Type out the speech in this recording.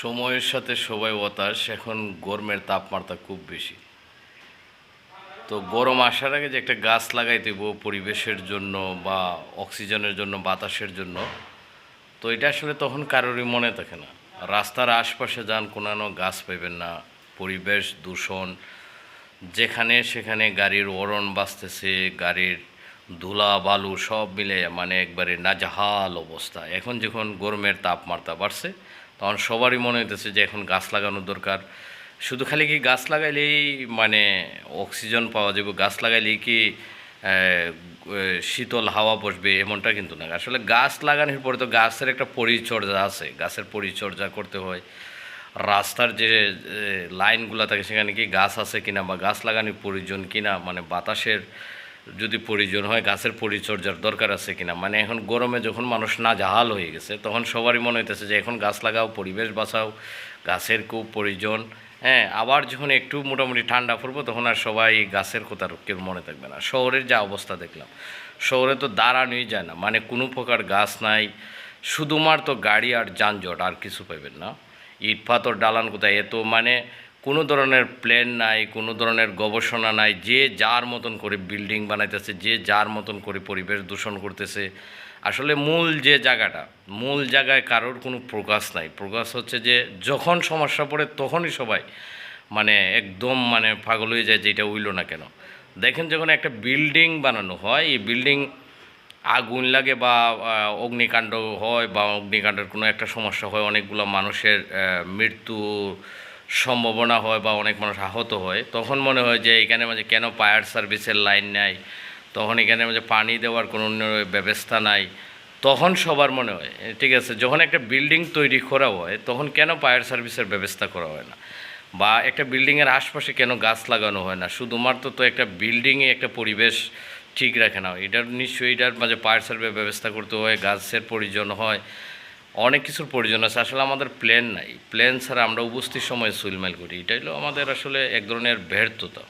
সময়ের সাথে সবাই হতাশ, এখন গরমের তাপমাত্রা খুব বেশি। তো গরম আসার আগে যে একটা গাছ লাগাই দেব পরিবেশের জন্য বা অক্সিজেনের জন্য, বাতাসের জন্য, তো এটা আসলে তখন কারোরই মনে থাকে না। রাস্তার আশপাশে যান কোনো গাছ পাইবেন না। পরিবেশ দূষণ, যেখানে সেখানে গাড়ির ওরণ বাঁচতেছে গাড়ির ধুলা, বালু সব মিলে মানে একবারে নাজাহাল অবস্থা। এখন যখন গরমের তাপমাত্রা বাড়ছে তখন সবারই মনে হইতেছে যে এখন গাছ লাগানোর দরকার। শুধু খালি কি গাছ লাগাইলেই মানে অক্সিজেন পাওয়া যাবে গাছ লাগাইলেই কি শীতল হাওয়া বসবে এমনটা কিন্তু না। আসলে গাছ লাগানোর পরে তো গাছের একটা পরিচর্যা আছে, গাছের পরিচর্যা করতে হয়। রাস্তার যে লাইনগুলো থাকে সেখানে কি গাছ আছে কিনা বা গাছ লাগানোর প্রয়োজন কিনা মানে বাতাসের যদি প্রয়োজন হয়, গাছের পরিচর্যার দরকার আছে কিনা? মানে এখন গরমে যখন মানুষ না জাহাল হয়ে গেছে, তখন সবারই মনে হইতেছে যে এখন গাছ লাগাও, পরিবেশ বাঁচাও, গাছের খুব প্রয়োজন হ্যাঁ আবার যখন একটু মোটামুটি ঠান্ডা পড়ব, তখন আর সবাই গাছের কথা কেউ মনে থাকবে না। শহরের যা অবস্থা দেখলাম, শহরে তো দাঁড়ানোই যায় না। মানে কোনো প্রকার গাছ নাই, শুধুমাত্র গাড়ি আর যানজট, আর কিছু পাইবেন না। ইট পাথর ডালান কোথায়, এত মানে কোনো ধরনের প্ল্যান নাই, কোনো ধরনের গবেষণা নাই, যে যার মতন করে বিল্ডিং বানাইতেছে, যে যার মতন করে পরিবেশ দূষণ করতেছে। আসলে মূল যে জায়গাটা, মূল জায়গায় কারোর কোনো প্রকাশ নাই। প্রকাশ হচ্ছে যে যখন সমস্যা পড়ে তখনই সবাই মানে একদম মানে পাগল হয়ে যায় যে এটা উইল না কেন। দেখেন যখন একটা বিল্ডিং বানানো হয়, এই বিল্ডিং আগুন লাগে বা অগ্নিকাণ্ড হয় বা অগ্নিকাণ্ডের কোনো একটা সমস্যা হয়, অনেকগুলো মানুষের মৃত্যু সম্ভাবনা হয় বা অনেক মানুষ আহত হয়, তখন মনে হয় যে এখানে মাঝে কেন ফায়ার সার্ভিসের লাইন নাই, তখন এখানে মাঝে পানি দেওয়ার কোনো ব্যবস্থা নাই, তখন সবার মনে হয় ঠিক আছে, যখন একটা বিল্ডিং তৈরি করা হয়, তখন কেন ফায়ার সার্ভিসের ব্যবস্থা করা হয় না? বা একটা বিল্ডিংয়ের আশপাশে কেন গাছ লাগানো হয় না? শুধুমাত্র তো একটা বিল্ডিংয়ে একটা পরিবেশ ঠিক রাখে না, এটার নিশ্চয়ই এটার মাঝে ফায়ার সার্ভিস ব্যবস্থা করতে হয়, গাছের প্রয়োজন হয় অনেক কিছুর প্রয়োজন আছে। আসলে আমাদের প্ল্যান নাই। প্ল্যান ছাড়া আমরা উপস্থিত সময়ে সুলমেল করি। এটাই হলো আমাদের আসলে এক ধরনের ব্যর্থতা।